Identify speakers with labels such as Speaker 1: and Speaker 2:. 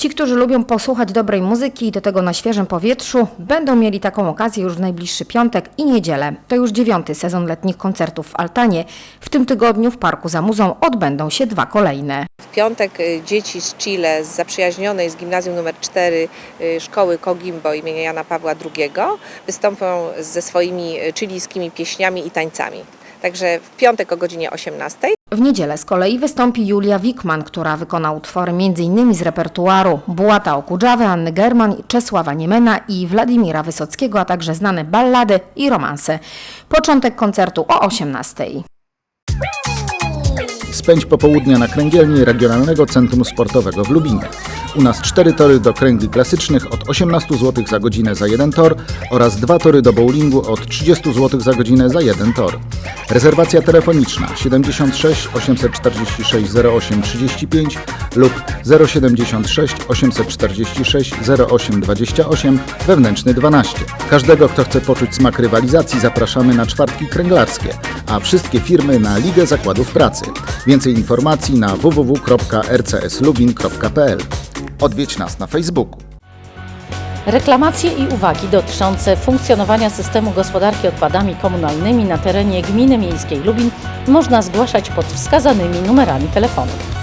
Speaker 1: Ci, którzy lubią posłuchać dobrej muzyki i do tego na świeżym powietrzu, będą mieli taką okazję już w najbliższy piątek i niedzielę. To już dziewiąty sezon letnich koncertów w Altanie. W tym tygodniu w Parku za Muzą odbędą się dwa kolejne.
Speaker 2: W piątek y, dzieci z Chile, z zaprzyjaźnionej z gimnazjum nr 4 y, szkoły Kogimbo imienia Jana Pawła II wystąpią ze swoimi y, chilijskimi pieśniami i tańcami. Także w piątek o godzinie 18.
Speaker 1: W niedzielę z kolei wystąpi Julia Wikman, która wykona utwory m.in. z repertuaru Bułata Okudżawy, Anny German, Czesława Niemena i Władimira Wysockiego, a także znane ballady i romanse. Początek koncertu o 18.
Speaker 3: Spędź popołudnia na kręgielni Regionalnego Centrum Sportowego w Lubinie. U nas cztery tory do kręgli klasycznych od 18 zł za godzinę za jeden tor oraz dwa tory do bowlingu od 30 zł za godzinę za jeden tor. Rezerwacja telefoniczna 76 846 08 35 lub 076 846 08 28 wewnętrzny 12. Każdego, kto chce poczuć smak rywalizacji zapraszamy na czwartki kręglarskie, a wszystkie firmy na Ligę Zakładów Pracy. Więcej informacji na www.rcslubin.pl. Odwiedź nas na Facebooku.
Speaker 4: Reklamacje i uwagi dotyczące funkcjonowania systemu gospodarki odpadami komunalnymi na terenie Gminy Miejskiej Lubin można zgłaszać pod wskazanymi numerami telefonów.